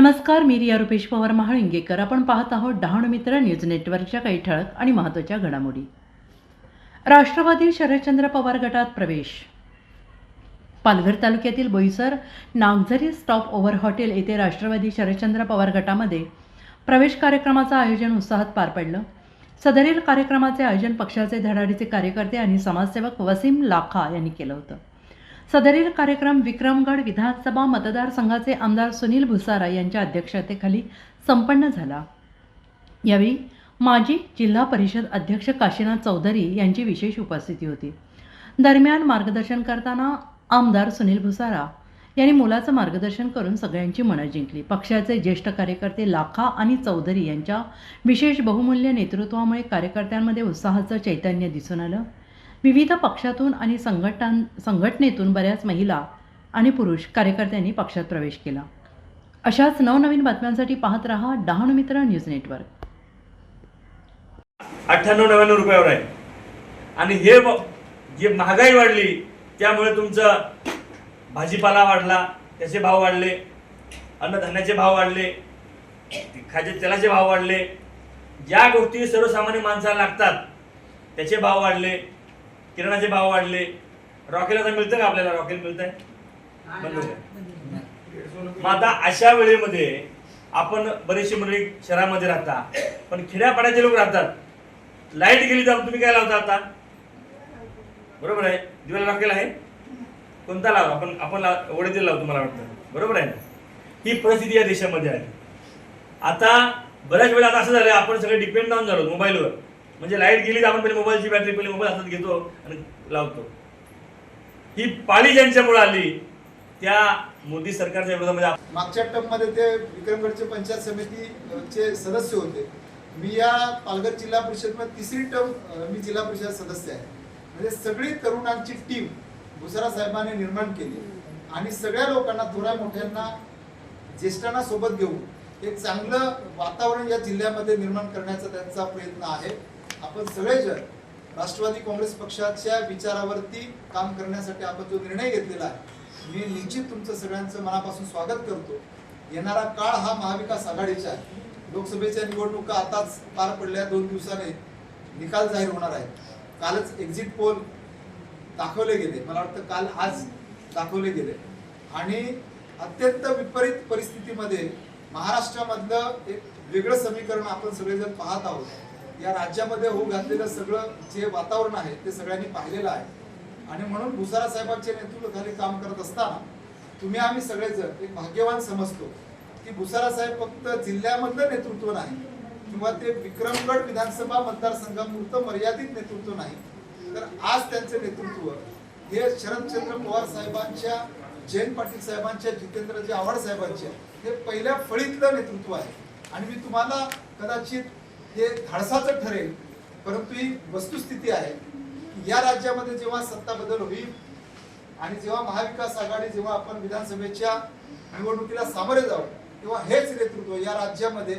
नमस्कार मी रिया रुपेश पवार महाळिंगेकर. आपण पाहत आहोत डहाणू मित्र न्यूज नेटवर्कच्या काही ठळक आणि महत्त्वाच्या घडामोडी. राष्ट्रवादी शरदचंद्र पवार गटात प्रवेश. पालघर तालुक्यातील Boisar Nagzari stop over hotel येथे राष्ट्रवादी शरदचंद्र पवार गटामध्ये प्रवेश कार्यक्रमाचं आयोजन उत्साहात पार पडलं. सदरील कार्यक्रमाचे आयोजन पक्षाचे धडाडीचे कार्यकर्ते आणि समाजसेवक वसीम लाखा यांनी केलं होतं. सदरील कार्यक्रम विक्रमगड विधानसभा मतदारसंघाचे आमदार सुनील भुसारा यांच्या अध्यक्षतेखाली संपन्न झाला. यावेळी माजी जिल्हा परिषद अध्यक्ष काशीनाथ चौधरी यांची विशेष उपस्थिती होती. दरम्यान मार्गदर्शन करताना आमदार सुनील भुसारा यांनी मुलाचं मार्गदर्शन करून सगळ्यांची मनं जिंकली. पक्षाचे ज्येष्ठ कार्यकर्ते लाखा आणि चौधरी यांच्या विशेष बहुमूल्य नेतृत्वामुळे कार्यकर्त्यांमध्ये उत्साहाचं चैतन्य दिसून आलं. विविध पक्षातून आणि संघटन संघटनेतून बऱ्याच महिला आणि पुरुष कार्यकर्त्यांनी पक्षात प्रवेश केला. अशाच नवनवीन बातम्यांसाठी पाहत रहा डहाणू मित्र न्यूज नेटवर्क. अठ्ठ्याण्णव नव्याण्णव रुपयावर आहे. आणि हे जे महागाई वाढली त्यामुळे तुमचं भाजीपाला वाढला त्याचे भाव वाढले अन्नधान्याचे भाव वाढले खाद्य तेलाचे भाव वाढले. ज्या गोष्टी सर्वसामान्य माणसाला लागतात. त्याचे भाव वाढले. किराणाचे भाव वाढले. रॉकेल आता मिळतं का आपल्याला? रॉकेल बंद झालं. मग आता अशा वेळेमध्ये आपण बरेचशी मंडळी शहरामध्ये राहता पण खेड्यापाड्याचे लोक राहतात. लाइट गेली तर तुम्ही काय लावता आता? बरोबर आहे. दिवाला रॉकेल आहे? कोणता लाव? आपण आपण लाव ओढेतील लावतो मला वाटतं. बरोबर आहे ना? ही परिस्थिती या देशामध्ये आहे आता बऱ्याच वेळा आता असं झालं आपण सगळे डिपेंड डाऊन झालो मोबाईलवर म्हणजे लाइट गेली तर आपण पहिले मोबाईलची बॅटरी पहिले मोबाईल हातात घेतो आणि लावतो. ही पाळी ज्यांच्यामुळे आली त्या मोदी सरकारच्या विरोधामध्ये म्हणजे मागच्या टर्ममध्ये ते विक्रमगडचे पंचायत समितीचे सदस्य होते. मी या पालघर जिल्हा परिषदमध्ये तिसरी टर्म मी जिल्हा परिषद सदस्य आहे. म्हणजे सगळी तरुणांची टीम भुसारा साहेबांनी निर्माण केली. आणि सगळ्या लोकांना थोड्या मोठ्यांना ज्येष्ठांना सोबत घेऊन एक चांगलं वातावरण या जिल्ह्यामध्ये निर्माण करण्याचा त्यांचा प्रयत्न आहे. आपण सगळेजण राष्ट्रवादी काँग्रेस पक्षाच्या विचारावरती काम करण्यासाठी आपण जो निर्णय घेतलेला आहे मी निश्चित तुमचं सगळ्यांचं मनापासून स्वागत करतो. येणारा काळ हा महाविकास आघाडीचा आहे. लोकसभेच्या निवडणुका आताच पार पडल्या दोन दिवसाने निकाल जाहीर होणार आहे कालच एक्झिट पोल दाखवले गेले. मला वाटतं काल आज दाखवले गेले. आणि अत्यंत विपरीत परिस्थितीमध्ये महाराष्ट्रामधलं एक वेगळं समीकरण आपण सगळेजण पाहत आहोत. या राज्यामध्ये होऊ घातलेलं सगळं जे वातावरण आहे ते सगळ्यांनी पाहिलेलं आहे. आणि म्हणून भुसारा साहेबांच्या नेतृत्वाखाली काम करत असताना तुम्ही आम्ही सगळेजण एक भाग्यवान समजतो की भुसारा साहेब फक्त जिल्ह्यामधलं नेतृत्व नाही किंवा ते विक्रमगड विधानसभा मतदारसंघापुरतं मर्यादित नेतृत्व नाही तर आज त्यांचे नेतृत्व हे शरदचंद्र पवार साहेबांच्या जयंत पाटील साहेबांच्या जितेंद्रजी आव्हाड साहेबांच्या हे पहिल्या फळीतलं नेतृत्व आहे. आणि मी तुम्हाला कदाचित हे धाडसाचं ठरेल परंतु ही वस्तुस्थिती आहे या राज्यामध्ये जेव्हा सत्ता बदल होईल आणि जेव्हा महाविकास आघाडी जेव्हा आपण विधानसभेच्या निवडणुकीला सामोरे जाऊ तेव्हा हेच नेतृत्व या राज्यामध्ये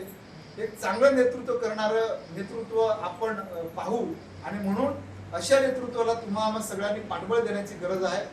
एक चांगलं नेतृत्व करणारं नेतृत्व आपण पाहू. आणि म्हणून अशा नेतृत्वाला तुम्हा आम्हा सगळ्यांनी पाठबळ देण्याची गरज आहे.